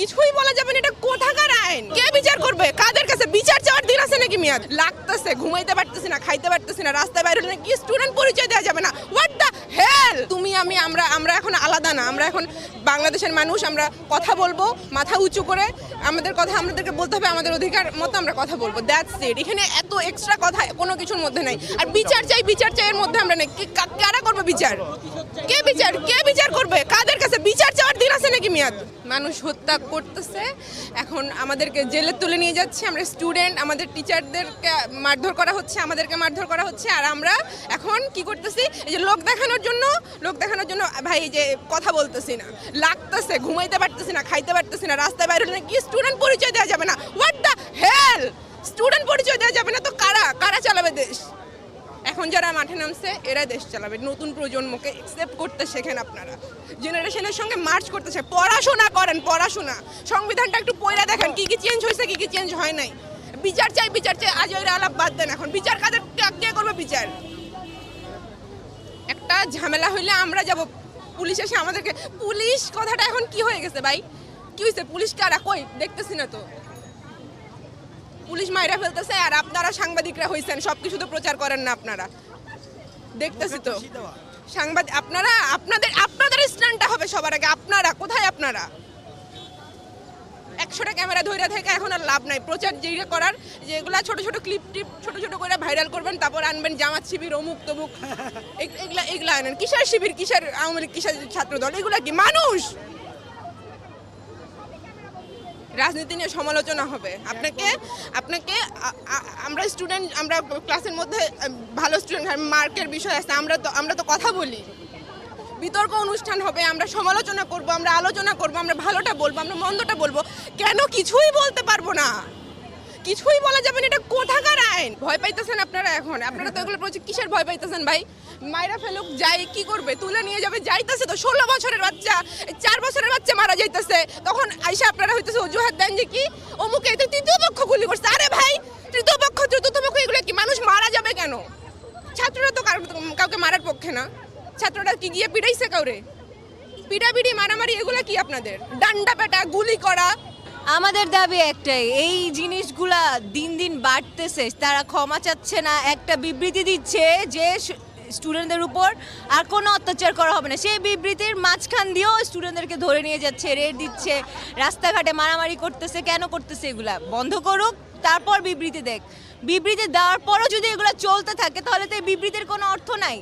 কিছুই বলা যাবে না, এটা কোথাকার আইন? কে বিচার করবে? কাদের কাছে? বিচার চাওয়ার দিন আছে নাকি মেয়াদ? লাগতেছে, ঘুমাইতে পারতেছি না, খাইতে পারতেছি না, রাস্তায় বাইরে হলে কি স্টুডেন্ট পরিচয় দেওয়া যাবে না। হোয়াট দ্য হেল তুমি, আমি, আমরা আমরা এখন আলাদা না, আমরা এখন বাংলাদেশের মানুষ, আমরা কথা বলব মাথা উঁচু করে, আমাদের কথা আমাদেরকে বলতে হবে, আমাদের অধিকার মতো আমরা কথা বলব দ্যাটস ইট এখানে এত এক্সট্রা কথা কোনো কিছুর মধ্যে নাই। আর বিচার চাই বিচার চাই এর মধ্যে আমরা নেই। কারা করবে বিচার? কে বিচার কে বিচার করবে? কাদের কাছে? বিচার চাওয়ার নাকি মেয়াদ মানুষ হত্যা করতেছে। এখন আমাদেরকে জেলে তুলে নিয়ে যাচ্ছে। আমরা স্টুডেন্ট আমাদের টিচারদেরকে মারধর করা হচ্ছে, আমাদেরকে মারধর করা হচ্ছে। আর আমরা এখন কি করতেছি? এই যে লোক দেখানোর জন্য, লোক দেখানোর জন্য ভাই যে কথা বলতেছি না। লাগতেছে, ঘুমাইতে পারতেছি না, খাইতে পারতেছি না, রাস্তায় বাইরে হলে কি স্টুডেন্ট পরিচয় দেওয়া যাবে না। হোয়াট দ্য হেল স্টুডেন্ট পরিচয় দেওয়া যাবে না তো কারা? কারা চালাবে দেশ? এখন যারা মাঠে নামছে এরা দেশ চালাবে। নতুন প্রজন্মকে একসেপ্ট করতে শেখেন আপনারা। জেনারেশনের সঙ্গে মার্চ করতেছে পড়াশোনা করেন, পড়াশোনা। সংবিধানটা একটু পড়া দেখেন, কি কি চেঞ্জ হয়েছে, কি কি চেঞ্জ হয় নাই। বিচার চাই বিচার চাই, আজ ওই আলাপ বাদ দেন এখন। বিচার কাদের, কে করবে বিচার? একটা ঝামেলা হইলে আমরা যাব। পুলিশ এসে আমাদেরকে পুলিশ কথাটা এখন কি হয়ে গেছে ভাই? কি হয়েছে পুলিশ কারা? কই? দেখতেছি না তো। পুলিশ মাইরা ফেলতেছে আর আপনারা সাংবাদিকরা হয়েছেন সব কিছু তো প্রচার করেন না আপনারা। দেখতেছি তো। সাংবাদিক আপনারা, আপনাদের আপনাদের স্ট্যান্ডটা হবে সবার আগে। আপনারা, কোথায় আপনারা? একশোটা ক্যামেরা ধরে থেকে এখন আর লাভ নাই। প্রচার যেটা করার, যেগুলা ছোট ছোট ক্লিপ টিপ ছোট ছোট করে ভাইরাল করবেন, তারপর আনবেন জামাত শিবির, অমুক তমুক। এগ- এগুলা এগুলা আনেন। কিসের শিবির, কিসের আওয়ামী লীগ, কিসের ছাত্র দল এগুলা কি মানুষ? রাজনীতি নিয়ে সমালোচনা হবে। আপনাকে আপনাকে আমরা স্টুডেন্ট আমরা ক্লাসের মধ্যে ভালো স্টুডেন্ট মার্কের বিষয় আছে, আমরা তো আমরা তো কথা বলি। বিতর্ক অনুষ্ঠান হবে, আমরা সমালোচনা করব, আমরা আলোচনা করব, আমরা ভালোটা বলব, আমরা মন্দটা বলব। কেন কিছুই বলতে পারব না। কিছুই বলা যাবে না, এটা কোথাকার আইন? ভয় পাইতেছেন আপনারা এখন? আপনারা তো এগুলো কিসের ভয় পাইতেছেন ভাই? মায়েরা ফেলুক, যাই, কি করবে? তুলে নিয়ে যাবে, যাইতেছে তো, ষোলো বছরের বাচ্চা, চার বছরের বাচ্চা মারা যাইতেছে। তখন আইসা আপনারা হইতেছে অজুহাত দেন যে কি, অমুকে এতে তৃতীয় পক্ষ গুলি করছে। আরে ভাই তৃতীয় পক্ষ চতুর্থ পক্ষ এগুলো কি? মানুষ মারা যাবে কেন? ছাত্ররা তো কাউকে মারার পক্ষে না। ছাত্ররা কি গিয়ে পিড়াইছে কাউরে? পিড়াপিড়ি, মারামারি, এগুলো কি আপনাদের? ডান্ডা পেটা, গুলি করা। আমাদের দাবি একটাই, এই জিনিসগুলা দিন দিন বাড়তেছে। তারা ক্ষমা চাচ্ছে না, একটা বিবৃতি দিচ্ছে যে স্টুডেন্টদের উপর আর কোনো অত্যাচার করা হবে না। সেই বিবৃতির মাঝখান দিয়েও স্টুডেন্টদেরকে ধরে নিয়ে যাচ্ছে, রেড দিচ্ছে, রাস্তাঘাটে মারামারি করতেছে, কেন করতেছে এগুলা? বন্ধ করুক, তারপর বিবৃতি দেখ। বিবৃতি দেওয়ার পরও যদি এগুলো চলতে থাকে, তাহলে তো এই বিবৃতির কোনো অর্থ নাই।